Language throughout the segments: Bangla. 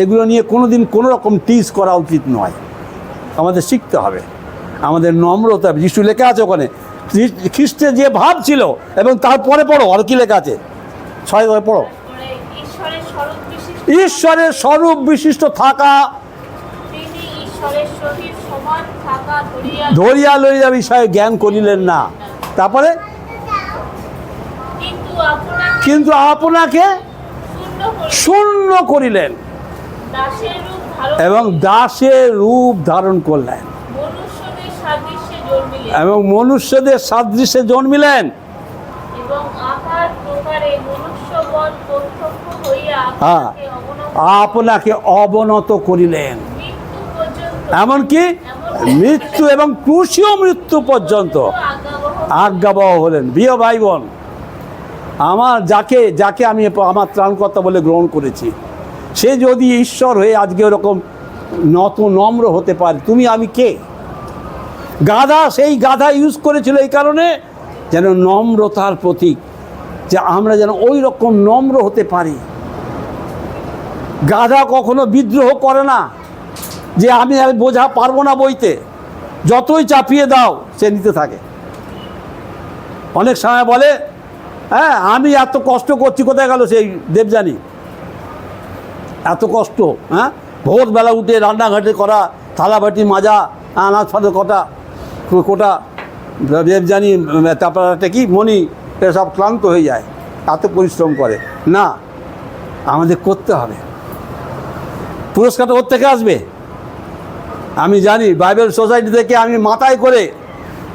এগুলো নিয়ে কোনো দিন কোনো রকম টিজ করা উচিত নয়। আমাদের শিখতে হবে। আমাদের নম্রতা যিশু লেখা আছে ওখানে খ্রিস্ট- খ্রিস্টের যে ভাব ছিল এবং তারপরে পড়ো আর কি লেখা আছে? ছয় পড়ো। ঈশ্বরের স্বরূপ বিশিষ্ট থাকা ধরিয়া লইয়া বিষয়ে জ্ঞান করিলেন না। তারপরে? কিন্তু আপনাকে শূন্য করিলেন। এবং। দাসের রূপ ধারণ করলেন। এবং মনুষ্যদের সাদৃশ্যে জন্মিলেন। হ্যাঁ। আপনাকে অবনত করিলেন। এমনকি মৃত্যু এবং ক্রুশীয় মৃত্যু পর্যন্ত। আজ্ঞাবহ হলেন। বিয় ভাই বোন আমার যাকে যাকে আমি আমার ত্রাণকর্তা বলে গ্রহণ করেছি সে যদি ঈশ্বর হয়ে আজকে ওরকম নত নম্র হতে পারে, তুমি আমি কে? গাধা সেই গাধা ইউজ করেছিল এই কারণে যেন নম্রতার প্রতীক, যে আমরা যেন ওই রকম নম্র হতে পারি। গাধা কখনো বিদ্রোহ করে না, যে আমি আর বোঝা পারব না বইতে, যতই চাপিয়ে দাও, সে নিতে থাকে। অনেক সময় বলে হ্যাঁ আমি এত কষ্ট করছি, কোথায় গেল সেই দেবযানী? এত কষ্ট হ্যাঁ? ভোরবেলা উঠে রান্নাঘাটে করা থালাবাটি মাজা আনাজ ফানাজ কটা কোটা উম, তারপর একটা কি মণি এসব ক্লান্ত হয়ে যায় এত পরিশ্রম করে। না আমাদের করতে হবে। পুরস্কারটা ওর থেকে আসবে। আমি জানি বাইবেল সোসাইটি থেকে আমি মাথায় করে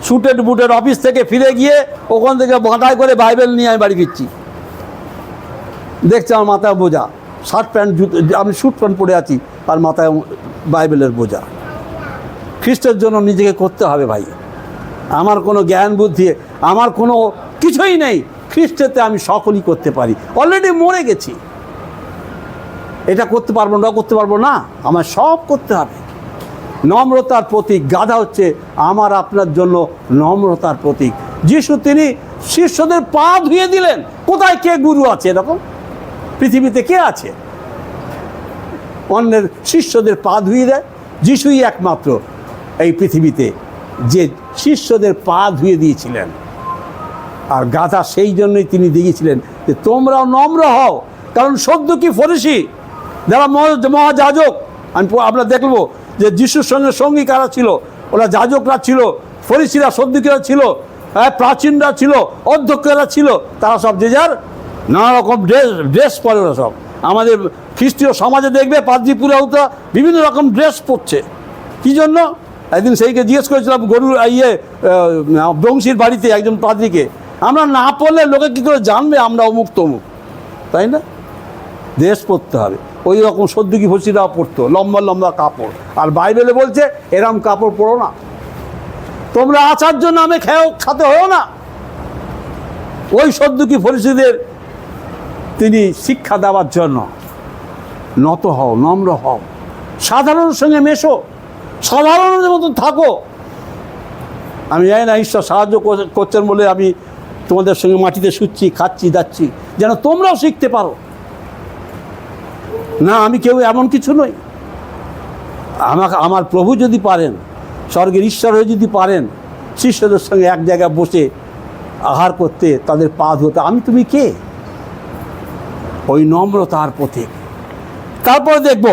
শুটেড বুটের অফিস থেকে ফিরে গিয়ে ওখান থেকে মাথায় করে বাইবেল নিয়ে আমি বাড়ি ফিরছি। দেখছি আমার মাথায় বোঝা। শার্ট প্যান্ট জুতো, আমি স্যুট প্যান্ট পরে আছি আর মাথায় বাইবেলের বোঝা। খ্রিস্টের জন্য নিজেকে করতে হবে ভাই। আমার কোনো জ্ঞান বুদ্ধি, আমার কোনো কিছুই নেই। খ্রিস্টেতে আমি সকলই করতে পারি। অলরেডি মরে গেছি। এটা করতে পারব না করতে পারব না আমার সব করতে হবে। নম্রতার প্রতীক, গাধা হচ্ছে আমার, আপনার জন্য নম্রতার প্রতীক। যিশু, তিনি শিষ্যদের পা ধুয়ে দিলেন। কোথায় কে গুরু আছে এরকম? পৃথিবীতে কে আছে? অন্যের শিষ্যদের পা ধুয়ে দেয়। যিশুই একমাত্র এই পৃথিবীতে যে শিষ্যদের পা ধুয়ে দিয়েছিলেন। আর গাধা সেই জন্যই তিনি দিয়েছিলেন যে তোমরাও নম্র হও, কারণ সদ্য কি ফরিসি? যারা মহা- মহাযাজক, আমি আমরা দেখব যে যিশুর সঙ্গে সঙ্গী কারা ছিল? ওরা যাজকরা ছিল, ফরিসিরা সদ্যিকেরা ছিল হ্যাঁ প্রাচীনরা ছিল, অধ্যক্ষরা ছিল, তারা সব যে যার নানা রকম ড্রেস ড্রেস পরে ওরা সব। আমাদের খ্রিস্টীয় সমাজে দেখবে পাদ্রি পুরাহুতা বিভিন্ন রকম ড্রেস পরছে। কী জন্য? একদিন সেইকে জিজ্ঞেস করেছিলাম, গরুর ইয়ে বংশীর বাড়িতে একজন পাদ্রিকে, আমরা না পড়লে লোকে কী করে জানবে আমরা অমুক তমুক? তাই না? ড্রেস পরতে হবে। ওই রকম সদ্যুকি ফসিরা পরতো, লম্বা লম্বা কাপড়। আর বাইবেলে বলছে, এরম কাপড় পরো না। তোমরা আচার্য নামে খেয়েও খাতে হও না। ওই সদ্যুকি ফরিসিদের তিনি শিক্ষা দেওয়ার জন্য নত হও, নম্র হও। সাধারণের সঙ্গে মেশো। সাধারণের মতন থাকো। আমি জানি না, ঈশ্বর সাহায্য করছেন বলে আমি তোমাদের সঙ্গে মাটিতে শুচ্ছি, খাচ্ছি যাচ্ছি যেন তোমরাও শিখতে পারো। না, আমি কেউ এমন কিছু নই। আমাকে, আমার প্রভু যদি পারেন, স্বর্গের ঈশ্বর হয়ে যদি পারেন, শিষ্যদের সঙ্গে এক জায়গায় বসে আহার করতে তাদের পা ধুতে, আমি তুমি কে? ওই নম্রতার প্রতীক। তারপরে দেখব,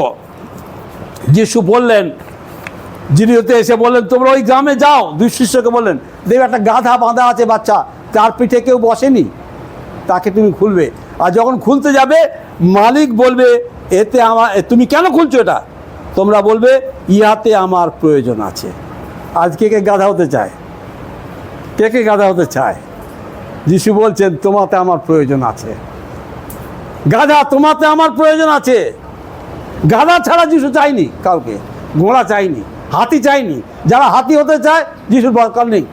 যিশু বললেন যিনি হতে এসে বললেন, তোমরা ওই গ্রামে যাও। দুই শিষ্যকে বললেন দেখবে একটা গাধা বাঁধা আছে বাচ্চা, তার পিঠে কেউ বসেনি, তাকে তুমি খুলবে। আর যখন খুলতে যাবে, মালিক বলবে, এতে আমার তুমি কেন খুলছো এটা? তোমরা বলবে ইহাতে আমার প্রয়োজন আছে। আজ কে কে গাধা হতে চায়? কে কে গাধা হতে চায়? যিশু বলছেন, তোমাতে আমার প্রয়োজন আছে। গাধা, তোমাতে আমার প্রয়োজন আছে। গাধা ছাড়া যিশু চাইনি কাউকে, ঘোড়া চাইনি হাতি চাইনি যারা হাতি হতে চায়, যিশুর দরকার নেই।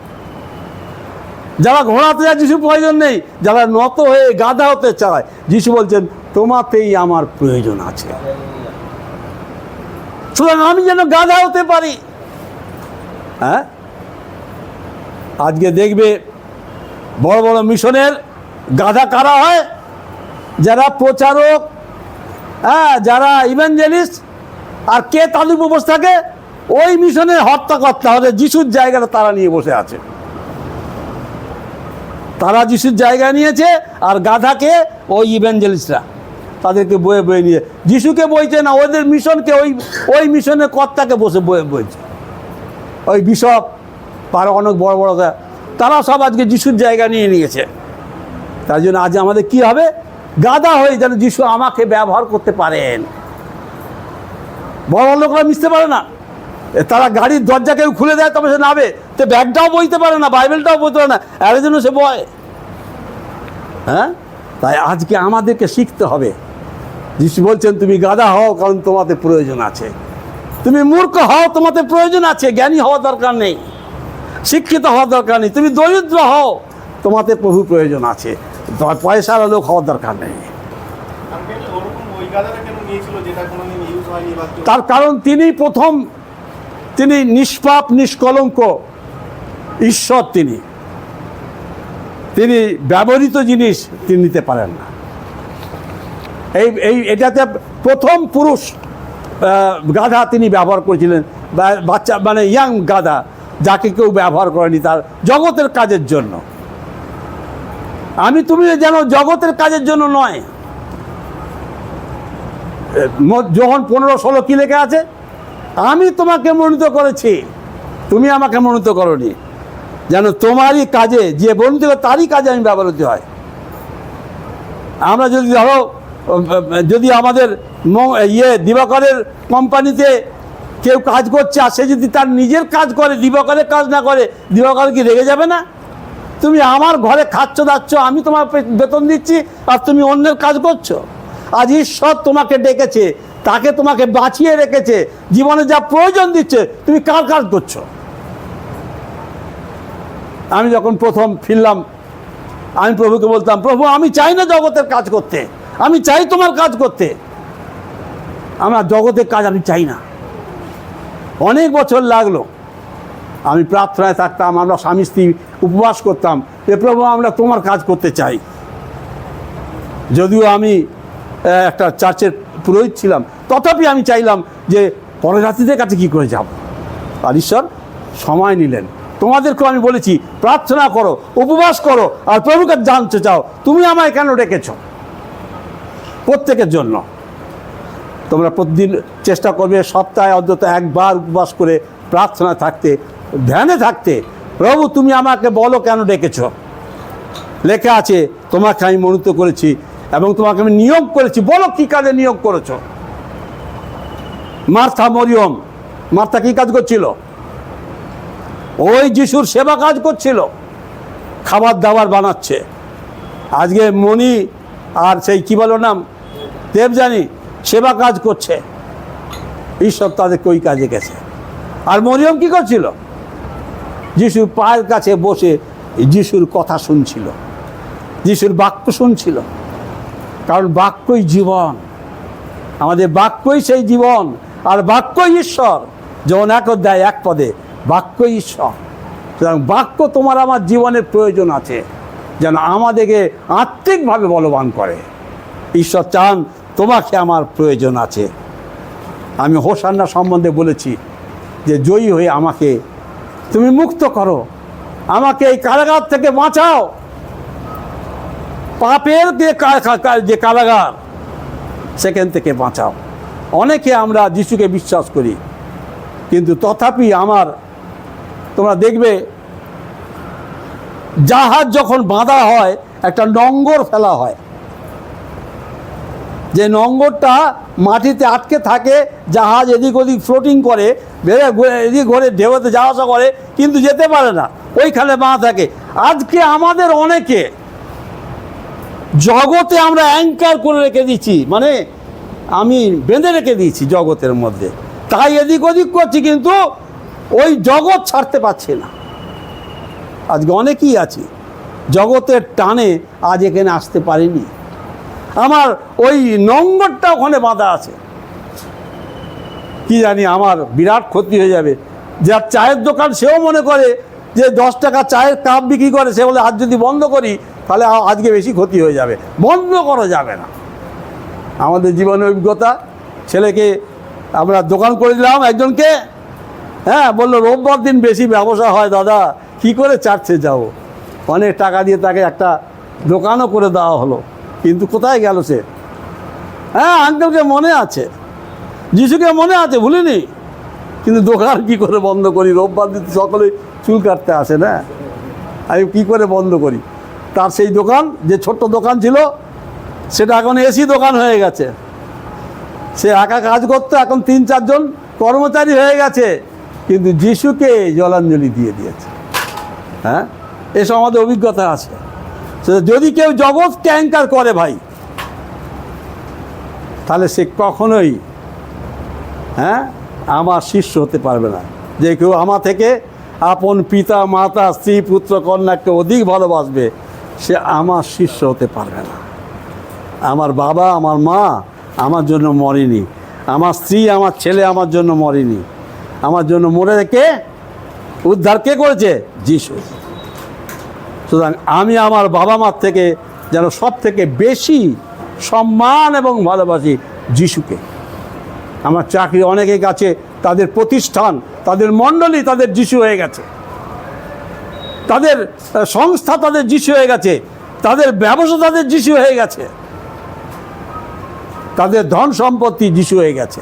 যারা ঘোড়াতে যায় যিশুর প্রয়োজন নেই। যারা নত হয়ে গাধা হতে চায়, যিশু বলছেন, তোমাতেই আমার প্রয়োজন আছে। সুতরাং আমি যেন গাধা হতে পারি। হ্যাঁ? আজকে দেখবে বড় বড় মিশনের গাধা কারা হয়? যারা প্রচারক হ্যাঁ যারা ইভেঞ্জেলিস্ট আর কে উপর বসে থাকে, ওই মিশনের হত্যাকর্তা হলে যিশুর জায়গাটা তারা নিয়ে বসে আছে। তারা যিশুর জায়গা নিয়েছে, আর গাধাকে ওই ইভেঞ্জেলিস্টরা তাদেরকে বয়ে বয়ে নিয়ে, যিশুকে বইছে না, ওদের মিশনকে ওই ওই মিশনের কর্তাকে বসে বয়ে বইছে। ওই বিশপ পারো অনেক বড় বড় তারা সব আজকে যিশুর জায়গা নিয়ে নিয়েছে। তার জন্য আজ আমাদের কি হবে? গাদা হয়ে যেন যিশু আমাকে ব্যবহার করতে পারেন। বড় লোকরা মিশতে পারে না। তারা গাড়ির দরজা কেউ খুলে দেয়, তবে সে নাবে তো ব্যাগটাও বইতে পারে না, বাইবেলটাও বইতে পারে না, এর জন্য সে বয়। হ্যাঁ? তাই আজকে আমাদেরকে শিখতে হবে। যিশু বলছেন, তুমি গাদা হও, কারণ তোমাদের প্রয়োজন আছে। তুমি মূর্খ হও, তোমাদের প্রয়োজন আছে, জ্ঞানী হওয়া দরকার নেই। শিক্ষিত হওয়ার দরকার নেই। তুমি দরিদ্র হও, তোমাদের প্রভু প্রয়োজন আছে। তোমার পয়সার লোক হওয়ার দরকার নেই। তার কারণ তিনি প্রথম, তিনি নিষ্পাপ, নিষ্কলঙ্ক ঈশ্বর তিনি। তিনি ব্যবহৃত জিনিস তিনি নিতে পারেন না। এই এই এটাতে প্রথম পুরুষ গাধা তিনি ব্যবহার করেছিলেন। বাচ্চা মানে ইয়াং গাধা, যাকে কেউ ব্যবহার করেনি তার জগতের কাজের জন্য। আমি তুমি যেন জগতের কাজের জন্য নয়। যখন পনেরো ষোলো কি লেখা আছে? আমি তোমাকে মনোনীত করেছি। তুমি আমাকে মনোনীত করনি। যেন তোমারই কাজে, যে করে তারই কাজে আমি ব্যবহৃত হয়। আমরা যদি ধরো যদি আমাদের ইয়ে দিবাকরের কোম্পানিতে কেউ কাজ করছে আর সে যদি তার নিজের কাজ করে, দিবাকরের কাজ না করে, দিবাকর কি রেগে যাবে না? তুমি আমার ঘরে খাচ্ছ, দাচ্ছ, আমি তোমার বেতন দিচ্ছি আর তুমি অন্যের কাজ করছ। আজ ঈশ্বর তোমাকে ডেকেছে, তাকে তোমাকে বাঁচিয়ে রেখেছে, জীবনে যা প্রয়োজন দিচ্ছে, তুমি কার কাজ করছ? আমি যখন প্রথম ফিরলাম, আমি প্রভুকে বলতাম, প্রভু, আমি চাই না জগতের কাজ করতে, আমি চাই তোমার কাজ করতে। আমার জগতের কাজ আমি চাই না। অনেক বছর লাগল আমি প্রার্থনায় থাকতাম, আমরা স্বামী স্ত্রী উপবাস করতাম এ প্রভু, আমরা তোমার কাজ করতে চাই। যদিও আমি একটা চার্চের পুরোহিত ছিলাম, তথাপি আমি চাইলাম যে পরজাতিদের কাছে কি করে যাব। আর ঈশ্বর সময় নিলেন। তোমাদেরকেও আমি বলেছি, প্রার্থনা করো, উপবাস করো, আর প্রভুকে জানতে চাও, তুমি আমায় কেন ডেকেছ? প্রত্যেকের জন্য। তোমরা প্রতিদিন চেষ্টা করবে সপ্তাহে অন্তত একবার উপবাস করে প্রার্থনা থাকতে। ধ্যানে থাকতে, প্রভু তুমি আমাকে বলো কেন ডেকেছ? লেখা আছে, তোমাকে আমি মনোনীত করেছি এবং তোমাকে আমি নিয়োগ করেছি। বলো কী কাজে নিয়োগ করেছ? মার্থা মরিয়ম, মার্থা কী কাজ করছিল? ওই যিশুর সেবা কাজ করছিল, খাবার দাবার বানাচ্ছে। আজকে মণি আর সেই কী বলো নাম? দেবজানি সেবা কাজ করছে। ঈশ্বর তাদেরকে ওই কাজে গেছে। আর মরিয়ম কি করছিল? যিশুর পায়ের কাছে বসে যিশুর কথা শুনছিল, যিশুর বাক্য শুনছিল। কারণ বাক্যই জীবন। আমাদের বাক্যই সেই জীবন, আর বাক্যই ঈশ্বর। যেমন এক অধ্যায় এক পদে, বাক্যই ঈশ্বর। সুতরাং বাক্য তোমার আমার জীবনের প্রয়োজন আছে, যেন আমাদেরকে আত্মিকভাবে বলবান করে। ঈশ্বর চান তোমাকে আমার প্রয়োজন আছে। আমি হোসান্না সম্বন্ধে বলেছি যে জয়ী হয়ে আমাকে তুমি মুক্ত করো। আমাকে এই কারাগার থেকে বাঁচাও। পাপের যে কারাগার, সেখান থেকে বাঁচাও। অনেকে আমরা যিশুকে বিশ্বাস করি, কিন্তু তথাপি আমার, তোমরা দেখবে, জাহাজ যখন বাঁধা হয়, একটা নঙ্গর ফেলা হয়। যে নোঙ্গরটা মাটিতে আটকে থাকে, জাহাজ এদিক ওদিক ফ্লোটিং করে, বেড়ে এদিক ঘরে ঢেউতে যাওয়া আসা করে, কিন্তু যেতে পারে না, ওইখানে বাঁধা থাকে। আজকে আমাদের অনেকে জগতে আমরা অ্যাঙ্কার করে রেখে দিচ্ছি মানে আমি বেঁধে রেখে দিয়েছি জগতের মধ্যে। তাই এদিক ওদিক করছি কিন্তু ওই জগৎ ছাড়তে পারছি না। আজকে অনেকেই আছি, জগতের টানে আজ এখানে আসতে পারিনি। আমার ওই নম্বরটা ওখানে বাঁধা আছে। কি জানি আমার বিরাট ক্ষতি হয়ে যাবে। যার চায়ের দোকান সেও মনে করে যে দশ টাকা চায়ের কাপ বিক্রি করে, সে বলে, আজ যদি বন্ধ করি, তাহলে আজকে বেশি ক্ষতি হয়ে যাবে। বন্ধ করা যাবে না। আমাদের জীবনের অভিজ্ঞতা, ছেলেকে আমরা দোকান করে দিলাম একজনকে। হ্যাঁ বলল, রোববার দিন বেশি ব্যবসা হয় দাদা, কি করে চার্চে যাও অনেক টাকা দিয়ে তাকে একটা দোকানও করে দেওয়া হলো। কিন্তু কোথায় গেল সে? হ্যাঁ আঙ্কেলকে মনে আছে। যিশুকে মনে আছে, ভুলিনি। কিন্তু দোকান কি করে বন্ধ করি? রোববার দিন সকলে চুল কাটতে আসে, না? আমি কি করে বন্ধ করি? তার সেই দোকান, যে ছোট্ট দোকান ছিল, সেটা এখন এসি দোকান হয়ে গেছে। সে একা কাজ করতো, এখন তিন, চারজন কর্মচারী হয়ে গেছে। কিন্তু যিশুকে জলাঞ্জলি দিয়ে দিয়েছে। হ্যাঁ? এসব আমাদের অভিজ্ঞতা আছে। যদি কেউ জগৎ ট্যাঙ্কার করে ভাই, তাহলে সে কখনোই হ্যাঁ আমার শিষ্য হতে পারবে না। যে কেউ আমার থেকে আপন পিতা, মাতা, স্ত্রী, পুত্র, কন্যাকে অধিক ভালোবাসবে, সে আমার শিষ্য হতে পারবে না। আমার বাবা, আমার মা আমার জন্য মরেনি। আমার স্ত্রী, আমার ছেলে আমার জন্য মরেনি। আমার জন্য মরে কে? উদ্ধার কে করেছে? যিশু। সুতরাং আমি আমার বাবা মার থেকে যেন সব থেকে বেশি সম্মান এবং ভালোবাসি যিশুকে। আমার চাকরি অনেকের কাছে তাদের প্রতিষ্ঠান, তাদের মণ্ডলী তাদের যিশু হয়ে গেছে। তাদের সংস্থা তাদের যিশু হয়ে গেছে। তাদের ব্যবসা তাদের যিশু হয়ে গেছে। তাদের ধন সম্পত্তি যিশু হয়ে গেছে।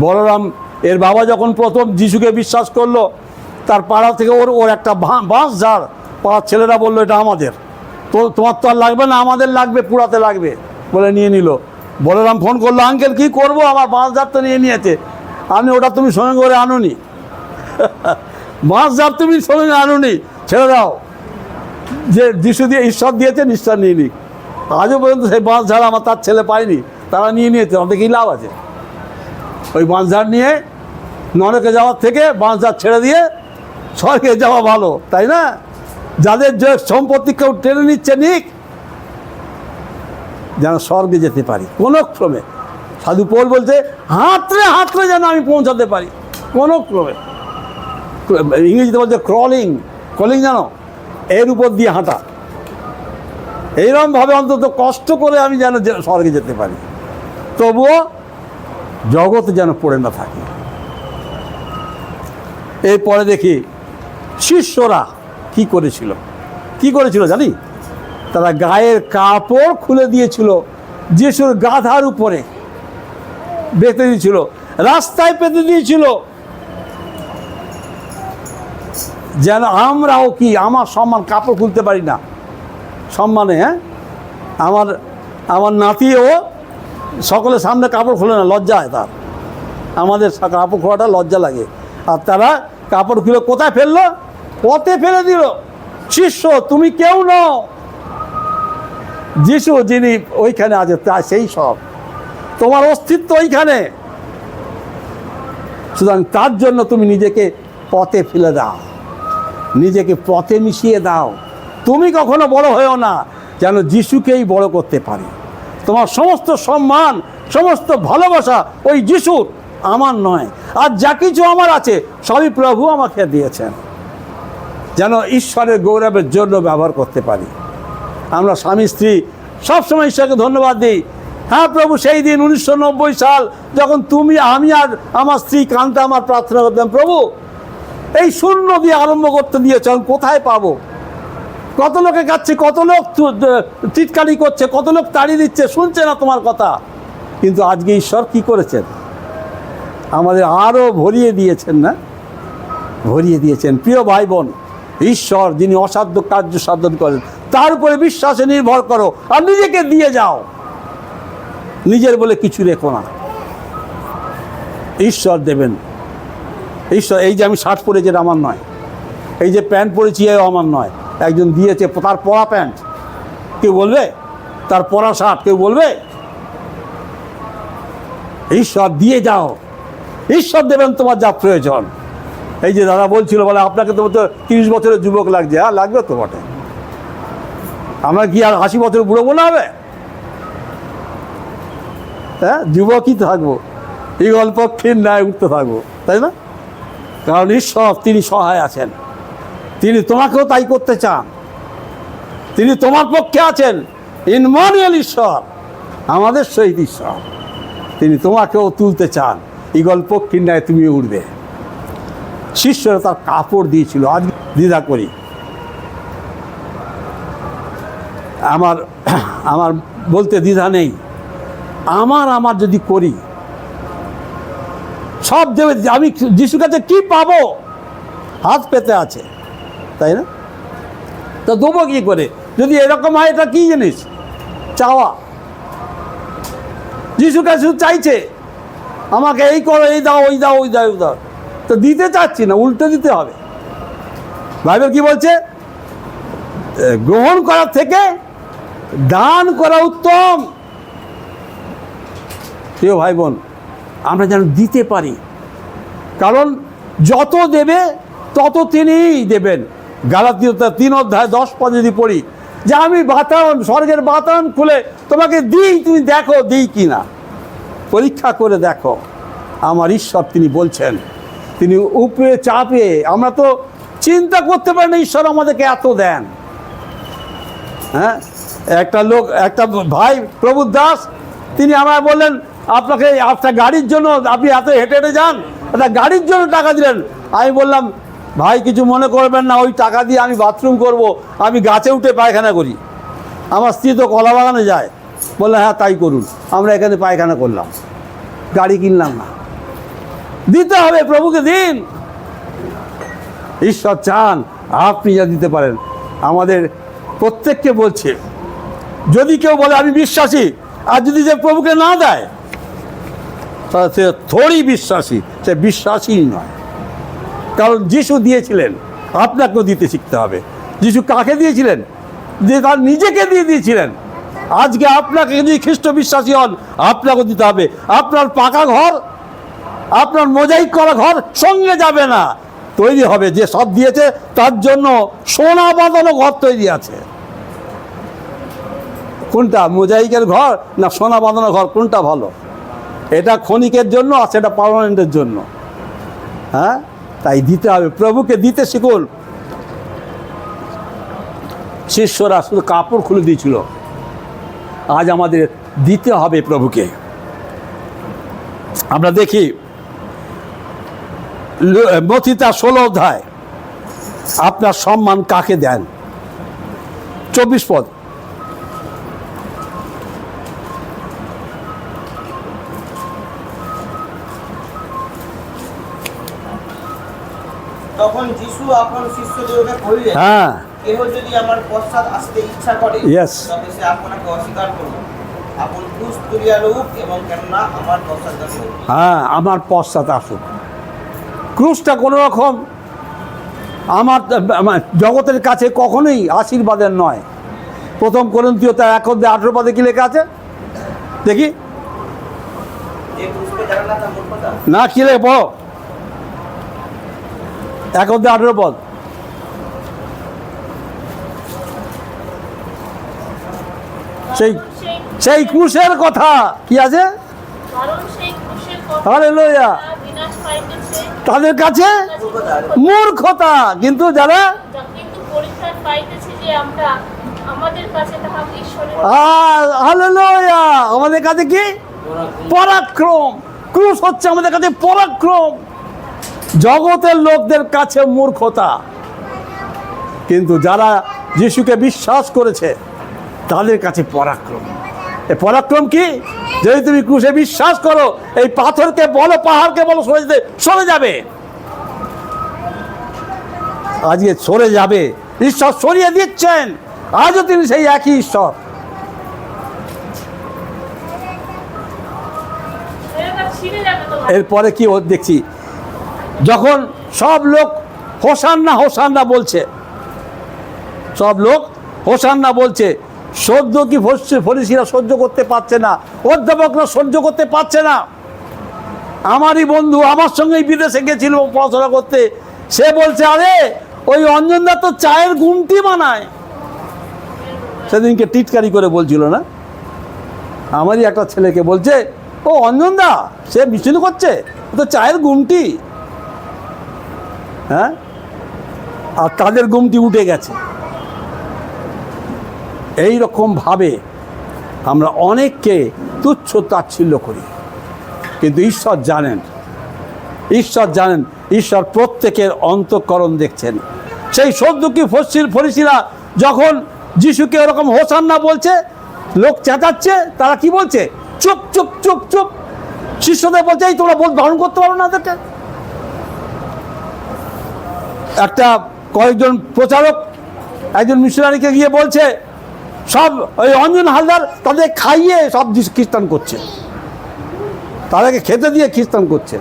বলরাম, এর বাবা যখন প্রথম যিশুকে বিশ্বাস করল তার পাড়া থেকে ওর ওর একটা বাঁশ ঝাড় পাড়ার ছেলেরা বলল, এটা আমাদের। তো তোমার তো আর লাগবে না, আমাদের লাগবে, পুরাতে লাগবে। বলে নিয়ে নিল। বলরাম ফোন করল, আঙ্কেল, কি করব? আমার বাঁশ ঝাড় তো নিয়ে নিয়েছে। আমি ওটা তুমি সঙ্গে করে আনুনি। বাঁশ ঝাড় তুমি সঙ্গে আনুনি। ছেড়ে দাও। যে যিশু দিয়ে ঈশ্বর দিয়েছেন ঈশ্বর নিয়ে নিক। আজও পর্যন্ত সেই বাঁশ ঝাড় আমার তার ছেলে পায়নি। তারা নিয়ে নিয়েছে, আমাদের কি লাভ আছে? ওই বাঁশঝাড় নিয়ে নরকে যাওয়ার থেকে বাঁশঝাড় ছেড়ে দিয়ে স্বর্গে যাওয়া ভালো, তাই না? যাদের যে সম্পত্তি কেউ টেনে নিচ্ছে, নিক। যেন স্বর্গে যেতে পারি কোনো ক্রমে সাধু পোল বলছে, হাতরে হাতরে যেন আমি পৌঁছাতে পারি কোনো ক্রমে ইংরেজিতে বলছে ক্রলিং ক্রলিং জানো? এর উপর দিয়ে হাঁটা। এইরকমভাবে অন্তত কষ্ট করে আমি যেন স্বর্গে যেতে পারি। তবুও জগতে যেন পড়ে না থাকে। এরপরে দেখি শিষ্যরা কি করেছিল? কি করেছিল জানি? তারা গায়ের কাপড় খুলে দিয়েছিল, যিশুর গাধার উপরে বেঁধে দিয়েছিল, রাস্তায় পেতে দিয়েছিল। যেন আমরাও কি আমার সম্মান কাপড় খুলতে পারি না? সম্মানে হ্যাঁ? আমার আমার নাতিও সকলের সামনে কাপড় খুলে না, লজ্জা হয় তার। আমাদের কাপড় খোলাটা লজ্জা লাগে। আর তারা কাপড় খুলে কোথায় ফেলল? পথে ফেলে দিল। শিষ্য, তুমি কেউ নও। যিশু যিনি ওইখানে আছে, তা সেই সব। তোমার অস্তিত্ব ওইখানে। সুতরাং তার জন্য তুমি নিজেকে পথে ফেলে দাও। নিজেকে পথে মিশিয়ে দাও। তুমি কখনো বড় হয়েও না, যেন যিশুকেই বড় করতে পারি। তোমার সমস্ত সম্মান, সমস্ত ভালোবাসা ওই যিশুর, আমার নয়। আর যা কিছু আমার আছে, সবই প্রভু আমাকে দিয়েছেন। যেন ঈশ্বরের গৌরবের জন্য ব্যবহার করতে পারি। আমরা স্বামী, স্ত্রী সবসময় ঈশ্বরকে ধন্যবাদ দিই। হ্যাঁ প্রভু, সেই দিন উনিশশো নব্বই সাল যখন তুমি, আমি আর আমার স্ত্রী কান্তে আমার প্রার্থনা করতাম, প্রভু, এই শূন্য দিয়ে আরম্ভ করতে দিয়েছেন কোথায় পাবো? কত লোকে কাচ্ছে কত লোক চিৎকারি করছে, কত লোক তাড়িয়ে দিচ্ছে, শুনছে না তোমার কথা? কিন্তু আজকে ঈশ্বর কি করেছেন? আমাদের আরও ভরিয়ে দিয়েছেন না? ভরিয়ে দিয়েছেন। প্রিয় ভাই বোন ঈশ্বর যিনি অসাধ্য কার্য সাধন করেন, তার উপরে বিশ্বাসে নির্ভর করো আর নিজেকে দিয়ে যাও। নিজের বলে কিছু রেখো না। ঈশ্বর দেবেন। ঈশ্বর, এই যে আমি শার্ট পরেছি এটা আমার নয়। এই যে প্যান্ট পরেছি এও আমার নয়। একজন দিয়েছে, তার পরা প্যান্ট। কেউ বলবে, তার পরা শার্ট, কেউ বলবে, ঈশ্বর দিয়ে যাও। ঈশ্বর দেবেন তোমার যা প্রয়োজন। এই যে দাদা বলছিল, বলে আপনাকে তো তিরিশ বছরের যুবক লাগছে হ্যাঁ লাগবে তো বটে। আমরা কি আর আশি বছর বুড়ো মনে হবে? হ্যাঁ যুবকই থাকব। এই গল্প অল্পক্ষীর ন্যায় উঠতে থাকব, তাই না? কারণ ঈশ্বর, তিনি সহায় আছেন। তিনি তোমাকেও তাই করতে চান। তিনি তোমার পক্ষে আছেন। ইনমানুয়েল ঈশ্বর, আমাদের সহিত ঈশ্বর। তিনি তোমাকেও তুলতে চান। ইগল পক্ষীর ন্যায় তুমি উঠবে। শিষ্যরা তার কাপড় দিয়েছিল। আজ দ্বিধা করি। আমার আমার বলতে দ্বিধা নেই। আমার আমার যদি করি, সব দেবে, আমি যিশুর কাছে কি পাবো? হাত পেতে আছে, তাই না? তো দেবো কী করে? যদি এরকম হয়, এটা কী জিনিস? চাওয়া। যিশু কাছে চাইছে, আমাকে এই করো, এই দাও, ওই দাও ওই দাও ওই দাও। তো দিতে চাচ্ছি না, উল্টে দিতে হবে। বাইবেল কি বলছে? গ্রহণ করার থেকে দান করা উত্তম। প্রিয় ভাই বোন আমরা যেন দিতে পারি। কারণ যত দেবে, তত তিনিই দেবেন। গালাতীয়তা তিন অধ্যায় দশ পদ যদি পড়ি, যে আমি বাতায়ন স্বর্গের বাতায়ন খুলে তোমাকে দিই, তুমি দেখো দিই কি না পরীক্ষা করে দেখো। আমার ঈশ্বর তিনি বলছেন তিনি উপরে চাপে আমরা তো চিন্তা করতে পারি না ঈশ্বর আমাদেরকে এত দেন। হ্যাঁ? একটা লোক, একটা ভাই প্রভু দাস, তিনি আমায় বললেন, আপনাকে একটা গাড়ির জন্য আপনি এত হেঁটে হেঁটে যান, একটা গাড়ির জন্য টাকা দিলেন। আমি বললাম, ভাই, কিছু মনে করবেন না, ওই টাকা দিয়ে আমি বাথরুম করব, আমি গাছে উঠে পায়খানা করি। আমার স্ত্রী তো কলা বাগানে যায়, বলল হ্যাঁ তাই করুন। আমরা এখানে পায়খানা করলাম, গাড়ি কিনলাম না। দিতে হবে প্রভুকে দিন। ঈশ্বর চান, আপনি যা দিতে পারেন। আমাদের প্রত্যেককে বলছে, যদি কেউ বলে, আমি বিশ্বাসী আর যদি যে প্রভুকে না দেয়, তাহলে সে থোড়ি বিশ্বাসী, সে বিশ্বাসী নয়। কারণ যিশু দিয়েছিলেন, আপনাকেও দিতে শিখতে হবে। যিশু কাকে দিয়েছিলেন? যে তার নিজেকে দিয়ে দিয়েছিলেন। আজকে আপনাকে যদি খ্রিস্ট বিশ্বাসী হন, আপনাকেও দিতে হবে। আপনার পাকা ঘর আপনার মোজাইক করা ঘর সঙ্গে যাবে না। তৈরি হবে, যে সব দিয়েছে, তার জন্য সোনা বাঁধানো ঘর তৈরি আছে। কোনটা, মোজাইকের ঘর না সোনা বাঁধানো ঘর, কোনটা ভালো? এটা ক্ষণিকের জন্য আর সেটা পার্মানেন্টের জন্য। হ্যাঁ? তাই দিতে হবে, প্রভুকে দিতে শিখুন। শিষ্যরা শুধু কাপড় খুলে দিয়েছিল। আজ আমাদের দিতে হবে প্রভুকে। আমরা দেখি মথিতা ষোলো অধ্যায়। আপনার সম্মান কাকে দেন? চব্বিশ পদ। তখন যিশু আপন শিষ্যদেরকে কহিলেন হ্যাঁ। কেহ যদি আমার পশ্চাৎ আসতে ইচ্ছা করে Yes. তবে সে আপনাকে অস্বীকার করুন আপন ক্রুশ তুলিয়া লউক এবং কেননা আমার পশ্চাৎগামী হোক হ্যাঁ আমার পশ্চাৎ আসুক। ক্রুশটা কোনো রকম আমার জগতের কাছে কখনোই আশীর্বাদের নয়। প্রথম করন্তীয় তার এক অধ্যায় আঠেরো পদে কি লেখা আছে? দেখি। না কি লেখে? পড়ো। এক অধ্যায় আঠেরো পদ। সেই সেই ক্রুশের কথা। কি আছে? কারণ সেই তাদের কাছে মূর্খতা, কিন্তু যারা আমাদের কাছে কি? পরাক্রম। ক্রুশ হচ্ছে আমাদের কাছে পরাক্রম। জগতের লোকদের কাছে মূর্খতা। কিন্তু যারা যিশুকে বিশ্বাস করেছে, তাদের কাছে পরাক্রম। পরাক্রম কি? যদি তুমি ক্রুশে বিশ্বাস করো, এই পাথরকে বলো, পাহাড়কে বলো, সরে যেতে, সরে যাবে। আজকে সরে যাবে। ঈশ্বর সরিয়ে দিচ্ছেন। আজও তিনি সেই একই ঈশ্বর। এরপরে কি দেখছি? যখন সব লোক হোসান্না হোসান্না বলছে। সব লোক হোসান্না বলছে সহ্য কি ফরসি- ফরিসিরা সহ্য করতে পারছে না? অধ্যাপকরা সহ্য করতে পারছে না। আমারই বন্ধু আমার সঙ্গেই বিদেশে গেছিল পড়াশোনা করতে। সে বলছে, আরে, ওই অঞ্জনদা তো চায়ের গুমটি বানায়। সেদিনকে টিটকারি করে বলছিল না? আমারই একটা ছেলেকে বলছে, ও অঞ্জনদা সে মিছিল করছে? তো চায়ের গুমটি হ্যাঁ? আর তাদের গুমটি উঠে গেছে। এই রকম ভাবে আমরা অনেককে তুচ্ছ তাচ্ছিল্য করি। কিন্তু ঈশ্বর জানেন ঈশ্বর জানেন, ঈশ্বর প্রত্যেকের অন্তঃকরণ দেখছেন। সেই সদ্যুকি ফসিল ফরিসিরা যখন যিশুকে ওরকম হোসান্না বলছে, লোক চেঁচাচ্ছে, তারা কি বলছে? চুপ চুপ চুপ চুপ। শিষ্যদের বলছে, এই তোমরা বল ধারণ করতে পারো না ওদেরকে। একটা কয়েকজন প্রচারক একজন মিশনারিকে গিয়ে বলছে সব ওই অঞ্জন হালদার তাদের খাইয়ে সব খ্রিস্টান করছে। তাদেরকে খেতে দিয়ে খ্রিস্টান করছে।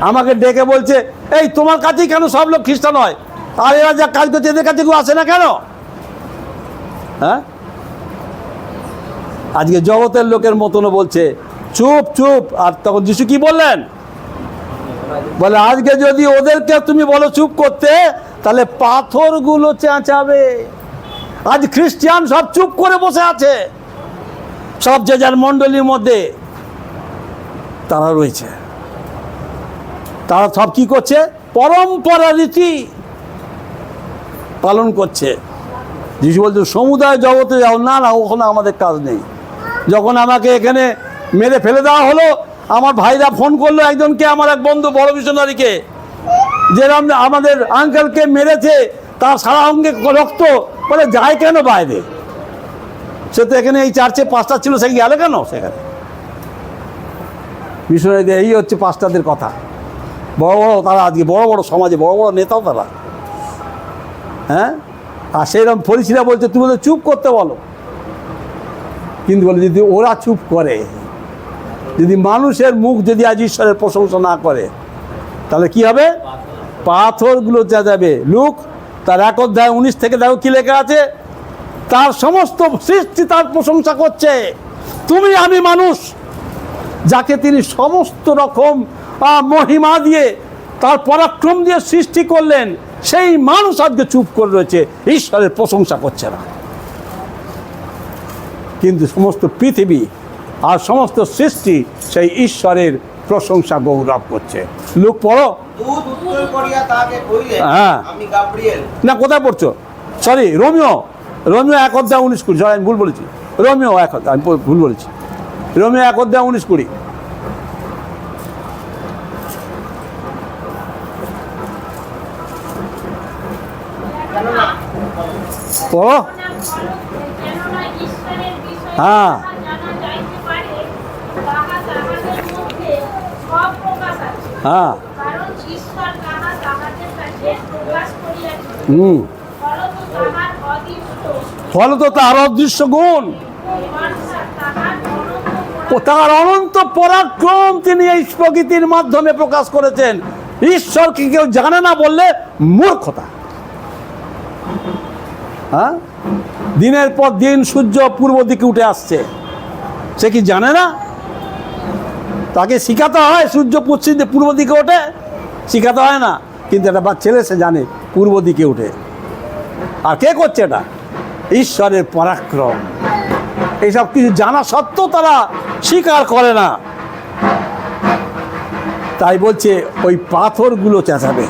আমাকে ডেকে বলছে, এই, তোমার কাছেই কেন সব লোক খ্রিস্টান হয়? আর এরা যা কাজ করছে, এদের কাছে কেউ আসে না কেন? হ্যাঁ? আজকে জগতের লোকের মতনও বলছে, চুপ চুপ। আর তখন যিশু কি বললেন? বলে, আজকে যদি ওদেরকে তুমি বলো চুপ করতে, তাহলে পাথরগুলো চেঁচাবে। আজ খ্রিস্টিয়ান সব চুপ করে বসে আছে। সব যে যার মণ্ডলীর মধ্যে তারা রয়েছে। তারা সব কি করছে? পরম্পরা রীতি পালন করছে। যিশু বলছে, সমুদায় জগতে যাও, না না, ওখানে আমাদের কাজ নেই। যখন আমাকে এখানে মেরে ফেলে দেওয়া হলো, আমার ভাইরা ফোন করল একজনকে, আমার এক বন্ধু বড় মিশনারিকে। যেরকম আমাদের আঙ্কেলকে মেরেছে তার সারা অঙ্গে রক্ত বলে যায় কেন বাইরে? সে তো এখানে এই চার্চে পাঁচটা ছিল, সে গেল কেন সেখানে? মিশনারিদের এই হচ্ছে পাঁচটাদের কথা। বড় বড় তারা আজকে, বড় বড় সমাজে, বড় বড় নেতাও তারা। হ্যাঁ? আর সেইরকম ফরিসিরা বলছে, তুমি তো চুপ করতে বলো। কিন্তু বলে, যদি ওরা চুপ করে, যদি মানুষের মুখ যদি আজ ঈশ্বরের প্রশংসা না করে, তাহলে কি হবে? পাথরগুলো যা যাবে। লুক তার এক অধ্যায় উনিশ থেকে দেখো কি লেখা আছে? তার সমস্ত সৃষ্টি তার প্রশংসা করছে। তুমি আমি মানুষ, যাকে তিনি সমস্ত রকম মহিমা দিয়ে, তার পরাক্রম দিয়ে সৃষ্টি করলেন, সেই মানুষ আজকে চুপ করে রয়েছে, ঈশ্বরের প্রশংসা করছে না। কিন্তু সমস্ত পৃথিবী আর সমস্ত সৃষ্টি সেই ঈশ্বরের প্রশংসা গৌরব করছে। লোক পড়ো। হ্যাঁ। না কোথায় পড়ছো? Sorry Romeo. রোমিও এক অধ্যায় উনিশ কুড়ি। সরি আমি ভুল বলেছি। রোমিও এক অধ্যায় আমি ভুল বলেছি। রোমিও এক অধ্যায় উনিশ কুড়ি। পড়ো। কেননা ঈশ্বরের বিষয়ে হ্যাঁ। যাহা জানা যাইতে পারে, তাহা তাহাদের মধ্যে স্বপ্রকাশ আছে। হ্যাঁ। ঈশ্বর। হুম। ফলত তার অদৃশ্য গুণ। তার অনন্ত পরাক্রম। তিনি এই প্রকৃতির মাধ্যমে প্রকাশ করেছেন। ঈশ্বরকে কেউ জানে না বললে মূর্খতা। হ্যাঁ? দিনের পর দিন সূর্য পূর্ব দিকে উঠে আসছে। সে কি জানে না? তাকে শিখাতে হয়, সূর্য পশ্চিম পূর্ব দিকে ওঠে। শিখাতে হয় না, কিন্তু এটা বা ছেলে সে জানে, পূর্ব দিকে উঠে। আর কে করছে এটা? ঈশ্বরের পরাক্রম। এইসব কিছু জানা সত্ত্বেও তারা স্বীকার করে না। তাই বলছে, ওই পাথরগুলো চেঁচাবে।